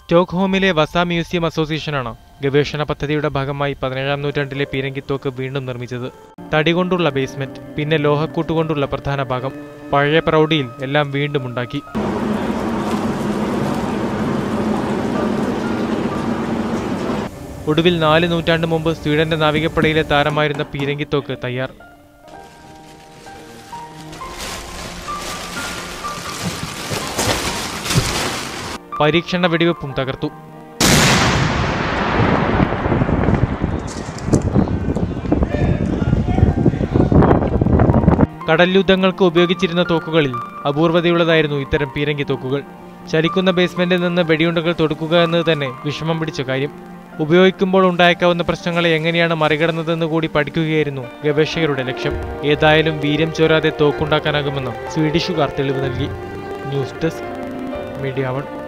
സ്റ്റോക്ക്ഹോമിലെ വസ museum അസോസിയേഷനാണ് ഗവേഷണ പദ്ധതിയുടെ ഭാഗമായി പതിനേഴാം നൂറ്റാണ്ടിലെ പീരങ്കിത്തോക്ക് വീണ്ടും നിർമ്മിച്ചത്. തടി കൊണ്ടുള്ള ബേസ്മെന്റ് പിന്നെ ലോഹക്കൂട്ടുകൊണ്ടുള്ള പ്രധാന ഭാഗം പഴയ പ്രൗഢിയിൽ എല്ലാം വീണ്ടും ഉണ്ടാക്കി. ഒടുവിൽ നാല് നൂറ്റാണ്ട് മുമ്പ് സ്വീഡന്റെ നാവികപ്പടയിലെ താരമായിരുന്ന പീരങ്കിത്തോക്ക് തയ്യാർ. പരീക്ഷണ വെടിവെപ്പും തകർത്തു. കടൽ യുദ്ധങ്ങൾക്ക് ഉപയോഗിച്ചിരുന്ന തോക്കുകളിൽ അപൂർവതയുള്ളതായിരുന്നു ഇത്തരം പീരങ്കി തോക്കുകൾ. ചലിക്കുന്ന ബേസ്മെന്റിൽ നിന്ന് വെടിയുണ്ടകൾ തൊടുക്കുക എന്നത് തന്നെ വിഷമം പിടിച്ച കാര്യം. ഉപയോഗിക്കുമ്പോൾ ഉണ്ടായേക്കാവുന്ന പ്രശ്നങ്ങളെ എങ്ങനെയാണ് മറികടന്നതെന്ന് കൂടി പഠിക്കുകയായിരുന്നു ഗവേഷകരുടെ ലക്ഷ്യം. ഏതായാലും വീര്യം ചോരാതെ തോക്കുണ്ടാക്കാനാകുമെന്ന് സ്വീഡിഷുകാർ തെളിവ് നൽകി. News desk media one.